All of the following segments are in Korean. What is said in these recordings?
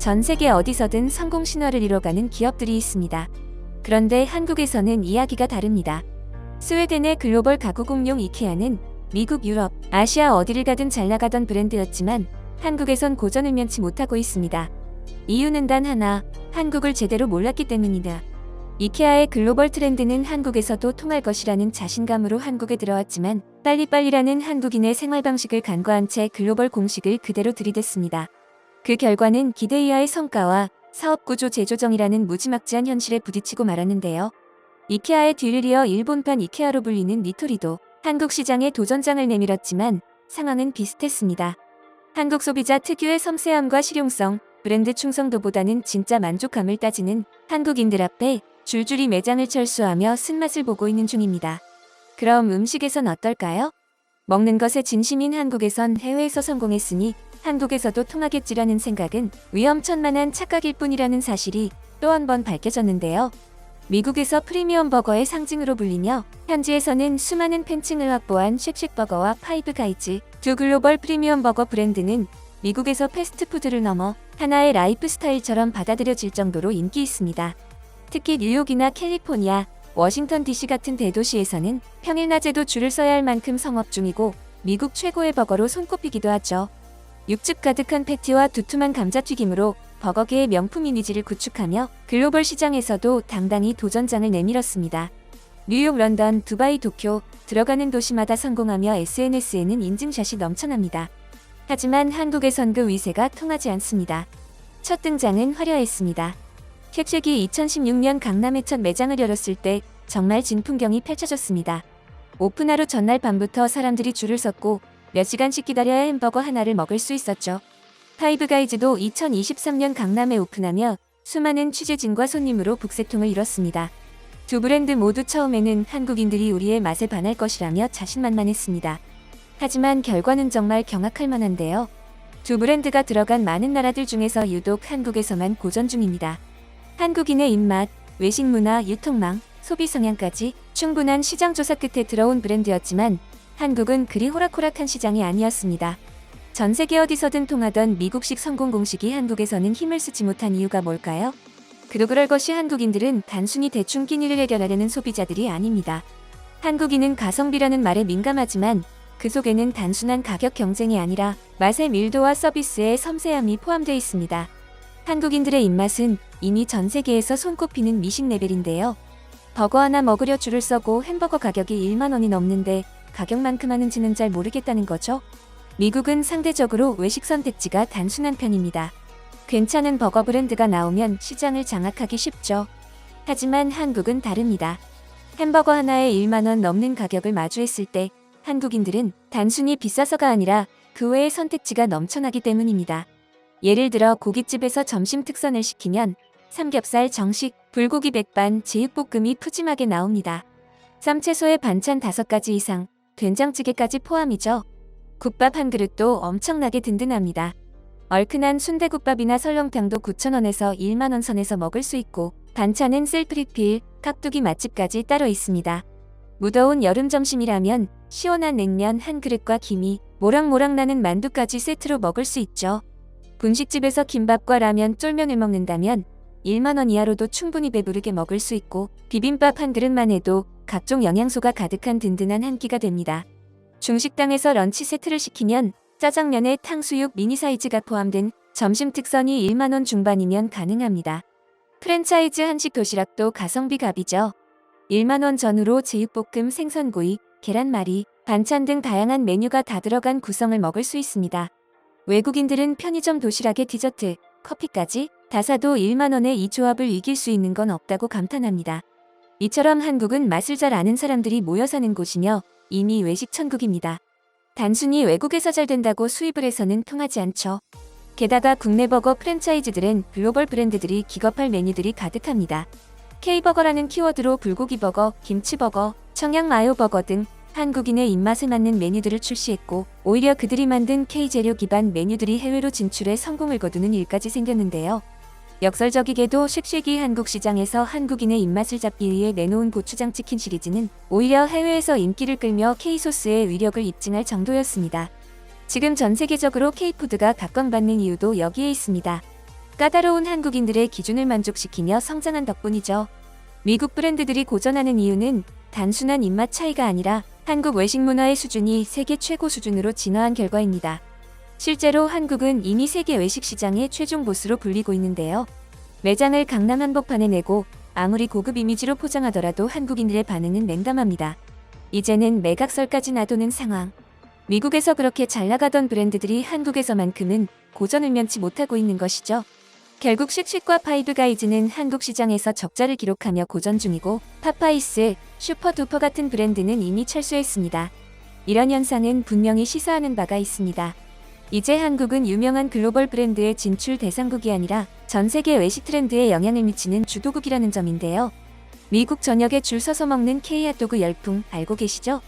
전 세계 어디서든 성공 신화를 이뤄가는 기업들이 있습니다. 그런데 한국에서는 이야기가 다릅니다. 스웨덴의 글로벌 가구 공룡 이케아는 미국, 유럽, 아시아 어디를 가든 잘 나가던 브랜드였지만 한국에선 고전을 면치 못하고 있습니다. 이유는 단 하나, 한국을 제대로 몰랐기 때문이다. 이케아의 글로벌 트렌드는 한국에서도 통할 것이라는 자신감으로 한국에 들어왔지만 빨리빨리라는 한국인의 생활 방식을 간과한 채 글로벌 공식을 그대로 들이댔습니다. 그 결과는 기대 이하의 성과와 사업 구조 재조정이라는 무지막지한 현실에 부딪히고 말았는데요. 이케아의 뒤를 이어 일본판 이케아로 불리는 니토리도 한국 시장에 도전장을 내밀었지만 상황은 비슷했습니다. 한국 소비자 특유의 섬세함과 실용성, 브랜드 충성도보다는 진짜 만족감을 따지는 한국인들 앞에 줄줄이 매장을 철수하며 쓴맛을 보고 있는 중입니다. 그럼 음식에선 어떨까요? 먹는 것에 진심인 한국에선 해외에서 성공했으니 한국에서도 통하겠지라는 생각은 위험천만한 착각일 뿐이라는 사실이 또 한 번 밝혀졌는데요. 미국에서 프리미엄 버거의 상징으로 불리며 현지에서는 수많은 팬층을 확보한 쉑쉑버거와 파이브 가이즈 두 글로벌 프리미엄 버거 브랜드는 미국에서 패스트푸드를 넘어 하나의 라이프 스타일처럼 받아들여질 정도로 인기 있습니다. 특히 뉴욕이나 캘리포니아, 워싱턴 DC 같은 대도시에서는 평일 낮에도 줄을 서야 할 만큼 성업 중이고 미국 최고의 버거로 손꼽히기도 하죠. 육즙 가득한 패티와 두툼한 감자튀김으로 버거계의 명품 이미지를 구축하며 글로벌 시장에서도 당당히 도전장을 내밀었습니다. 뉴욕, 런던, 두바이, 도쿄 들어가는 도시마다 성공하며 SNS에는 인증샷이 넘쳐납니다. 하지만 한국에선 그 위세가 통하지 않습니다. 첫 등장은 화려했습니다. 쉑쉑이 2016년 강남에 첫 매장을 열었을 때 정말 진풍경이 펼쳐졌습니다. 오픈 하루 전날 밤부터 사람들이 줄을 섰고 몇 시간씩 기다려야 햄버거 하나를 먹을 수 있었죠. 파이브가이즈도 2023년 강남에 오픈하며 수많은 취재진과 손님으로 북새통을 이뤘습니다. 두 브랜드 모두 처음에는 한국인들이 우리의 맛에 반할 것이라며 자신만만했습니다. 하지만 결과는 정말 경악할 만한데요. 두 브랜드가 들어간 많은 나라들 중에서 유독 한국에서만 고전 중입니다. 한국인의 입맛, 외식 문화, 유통망, 소비 성향까지 충분한 시장 조사 끝에 들어온 브랜드였지만 한국은 그리 호락호락한 시장이 아니었습니다. 전 세계 어디서든 통하던 미국식 성공 공식이 한국에서는 힘을 쓰지 못한 이유가 뭘까요? 그도 그럴 것이 한국인들은 단순히 대충 끼니를 해결하려는 소비자들이 아닙니다. 한국인은 가성비라는 말에 민감하지만 그 속에는 단순한 가격 경쟁이 아니라 맛의 밀도와 서비스의 섬세함이 포함되어 있습니다. 한국인들의 입맛은 이미 전 세계에서 손꼽히는 미식 레벨인데요. 버거 하나 먹으려 줄을 서고 햄버거 가격이 1만 원이 넘는데 가격만큼 하는지는 잘 모르겠다는 거죠. 미국은 상대적으로 외식 선택지가 단순한 편입니다. 괜찮은 버거 브랜드가 나오면 시장을 장악하기 쉽죠. 하지만 한국은 다릅니다. 햄버거 하나에 1만 원 넘는 가격을 마주했을 때 한국인들은 단순히 비싸서가 아니라 그 외의 선택지가 넘쳐나기 때문입니다. 예를 들어 고깃집에서 점심 특선을 시키면 삼겹살 정식, 불고기 백반, 제육볶음이 푸짐하게 나옵니다. 쌈채소에 반찬 5가지 이상, 된장찌개까지 포함이죠. 국밥 한 그릇도 엄청나게 든든합니다. 얼큰한 순대국밥이나 설렁탕도 9,000원에서 1만원 선에서 먹을 수 있고 반찬은 셀프리필, 깍두기 맛집까지 따로 있습니다. 무더운 여름 점심이라면 시원한 냉면 한 그릇과 김이 모락모락 나는 만두까지 세트로 먹을 수 있죠. 분식집에서 김밥과 라면, 쫄면을 먹는다면 1만원 이하로도 충분히 배부르게 먹을 수 있고 비빔밥 한 그릇만 해도 각종 영양소가 가득한 든든한 한 끼가 됩니다. 중식당에서 런치 세트를 시키면 짜장면에 탕수육 미니 사이즈가 포함된 점심 특선이 1만원 중반이면 가능합니다. 프랜차이즈 한식 도시락도 가성비 갑이죠. 1만원 전후로 제육볶음 생선구이, 계란말이, 반찬 등 다양한 메뉴가 다 들어간 구성을 먹을 수 있습니다. 외국인들은 편의점 도시락에 디저트, 커피까지 다 사도 1만원에 이 조합을 이길 수 있는 건 없다고 감탄합니다. 이처럼 한국은 맛을 잘 아는 사람들이 모여 사는 곳이며 이미 외식 천국입니다. 단순히 외국에서 잘 된다고 수입을 해서는 통하지 않죠. 게다가 국내 버거 프랜차이즈들은 글로벌 브랜드들이 기겁할 메뉴들이 가득합니다. K버거라는 키워드로 불고기 버거, 김치 버거, 청양 마요 버거 등 한국인의 입맛에 맞는 메뉴들을 출시했고 오히려 그들이 만든 K재료 기반 메뉴들이 해외로 진출해 성공을 거두는 일까지 생겼는데요. 역설적이게도 쉑쉑이 한국 시장에서 한국인의 입맛을 잡기 위해 내놓은 고추장 치킨 시리즈는 오히려 해외에서 인기를 끌며 K소스의 위력을 입증할 정도였습니다. 지금 전 세계적으로 K푸드가 각광받는 이유도 여기에 있습니다. 까다로운 한국인들의 기준을 만족시키며 성장한 덕분이죠. 미국 브랜드들이 고전하는 이유는 단순한 입맛 차이가 아니라 한국 외식 문화의 수준이 세계 최고 수준으로 진화한 결과입니다. 실제로 한국은 이미 세계 외식 시장의 최종 보스로 불리고 있는데요. 매장을 강남 한복판에 내고 아무리 고급 이미지로 포장하더라도 한국인들의 반응은 냉담합니다. 이제는 매각설까지 놔두는 상황. 미국에서 그렇게 잘 나가던 브랜드들이 한국에서만큼은 고전을 면치 못하고 있는 것이죠. 결국 씩씩과 파이브가이즈는 한국 시장에서 적자를 기록하며 고전 중이고 파파이스, 슈퍼두퍼 같은 브랜드는 이미 철수했습니다. 이런 현상은 분명히 시사하는 바가 있습니다. 이제 한국은 유명한 글로벌 브랜드의 진출 대상국이 아니라 전 세계 외식 트렌드에 영향을 미치는 주도국이라는 점인데요. 미국 전역에 줄 서서 먹는 K 핫도그 열풍 알고 계시죠?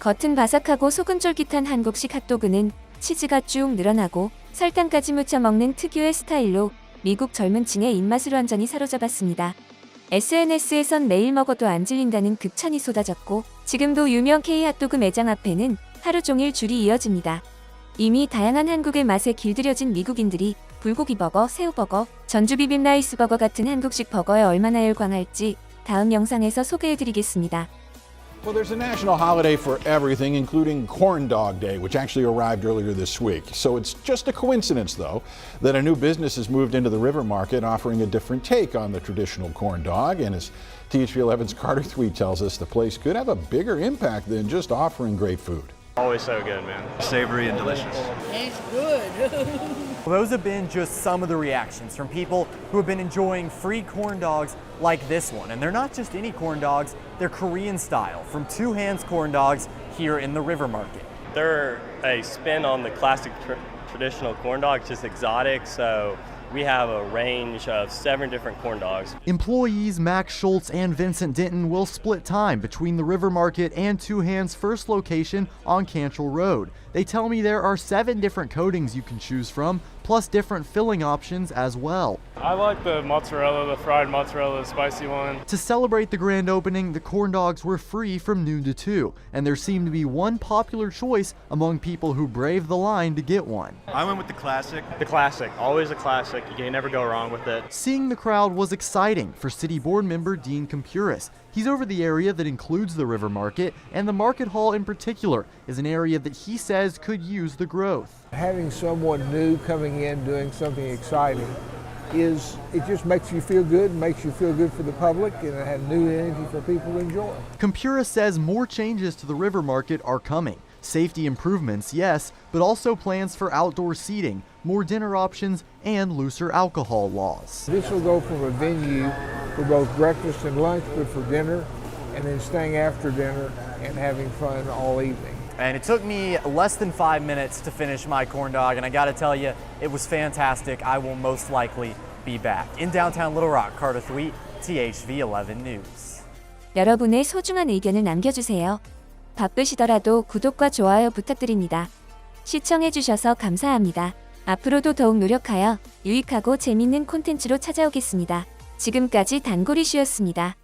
겉은 바삭하고 속은 쫄깃한 한국식 핫도그는 치즈가 쭉 늘어나고 설탕까지 묻혀 먹는 특유의 스타일로 미국 젊은 층의 입맛을 완전히 사로잡았습니다. SNS에선 매일 먹어도 안 질린다는 극찬이 쏟아졌고 지금도 유명 K 핫도그 매장 앞에는 하루 종일 줄이 이어집니다. 이미 다양한 한국의 맛에 길들여진 미국인들이 불고기 버거, 새우버거, 전주 비빔 라이스 버거 같은 한국식 버거에 얼마나 열광할지 다음 영상에서 소개해드리겠습니다. Well, there's a national holiday for everything, including Corn Dog Day, which actually arrived earlier this week. So it's just a coincidence, though, that a new business has moved into the River Market offering a different take on the traditional corn dog. And as THV 11's Carter Thweet tells us, the place could have a bigger impact than just offering great food. Always so good, man. Savory and delicious. Tastes good. Well, those have been just some of the reactions from people who have been enjoying free corn dogs like this one. And they're not just any corn dogs, they're Korean style from Two Hands Corn Dogs here in the River Market. They're a spin on the classic tr- traditional corn dog, just exotic. So we have a range of seven different corn dogs. Employees Max Schultz and Vincent Denton will split time between the River Market and Two Hands' first location on Cantrell Road. They tell me there are seven different coatings you can choose from, plus different filling options as well. I like the mozzarella, the fried mozzarella, the spicy one. To celebrate the grand opening, the corn dogs were free from noon to 2, and there seemed to be one popular choice among people who braved the line to get one. I went with the classic. The classic, always a classic. You can never go wrong with it. Seeing the crowd was exciting for City Board member Dean Compuris. He's over the area that includes the River Market, and the Market Hall in particular is an area that he says could use the growth. Having someone new coming in doing something exciting is it just makes you feel good, makes you feel good for the public, and it has new energy for people to enjoy. Compura says more changes to the river market are coming. Safety improvements, yes, but also plans for outdoor seating, more dinner options, and looser alcohol laws. This will go from a venue for both breakfast and lunch, but for dinner, and then staying after dinner and having fun all evening. And it took me less than five minutes to finish my corn dog, and I gotta tell you, it was fantastic. I will most likely be back. In downtown Little Rock, Carter Thweet, THV 11 News. 여러분의 소중한 의견을 남겨주세요. 바쁘시더라도 구독과 좋아요 부탁드립니다. 시청해주셔서 감사합니다. 앞으로도 더욱 노력하여 유익하고 재밌는 콘텐츠로 찾아오겠습니다. 지금까지 단골이슈였습니다.